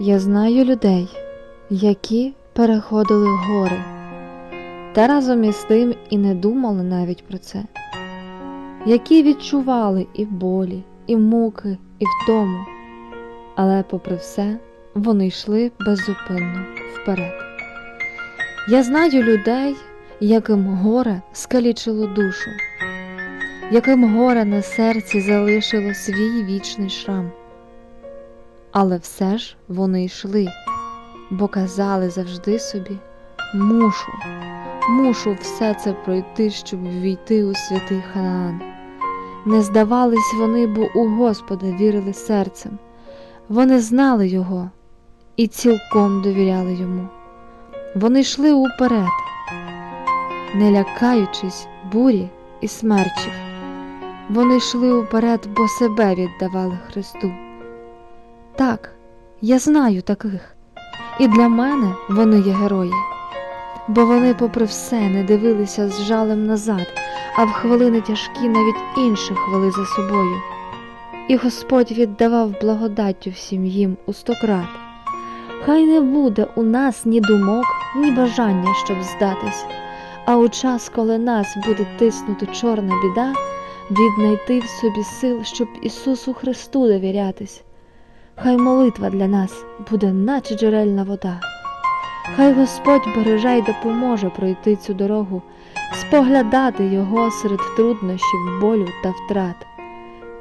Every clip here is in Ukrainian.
Я знаю людей, які переходили гори, та разом із тим і не думали навіть про це, які відчували і болі, і муки, і втому, але, попри все, вони йшли беззупинно вперед. Я знаю людей, яким горе скалічило душу, яким горе на серці залишило свій вічний шрам. Але все ж вони йшли, бо казали завжди собі мушу, мушу все це пройти, щоб ввійти у святий Ханаан. Не здавались вони, бо у Господа вірили серцем. Вони знали його і цілком довіряли йому. Вони йшли уперед, не лякаючись бурі і смерчів. Вони йшли уперед, бо себе віддавали Христу. Так, я знаю таких, і для мене вони є герої, бо вони, попри все, не дивилися з жалем назад, а в хвилини тяжкі навіть інших вели за собою. І Господь віддавав благодаттю всім їм у сто крат. Хай не буде у нас ні думок, ні бажання, щоб здатись, а у час, коли нас буде тиснути чорна біда, віднайти в собі сил, щоб Ісусу Христу довірятись. Хай молитва для нас буде, наче джерельна вода. Хай Господь береже й допоможе пройти цю дорогу, споглядати Його серед труднощів, болю та втрат.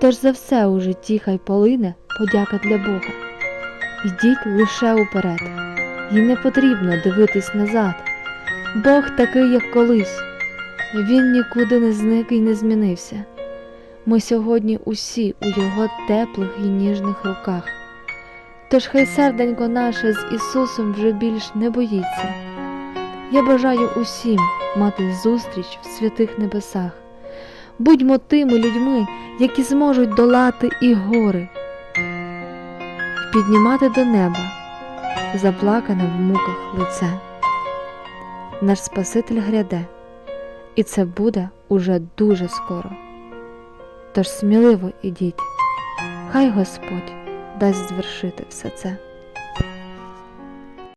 Тож за все у житті хай полине подяка для Бога. Йдіть лише уперед, і не потрібно дивитись назад. Бог такий, як колись, Він нікуди не зник і не змінився. Ми сьогодні усі у Його теплих і ніжних руках. Тож хай серденько наше з Ісусом вже більш не боїться. Я бажаю усім мати зустріч в святих небесах. Будьмо тими людьми, які зможуть долати і гори, піднімати до неба заплакане в муках лице. Наш Спаситель гряде, і це буде уже дуже скоро. Тож сміливо ідіть, хай Господь дасть звершити все це.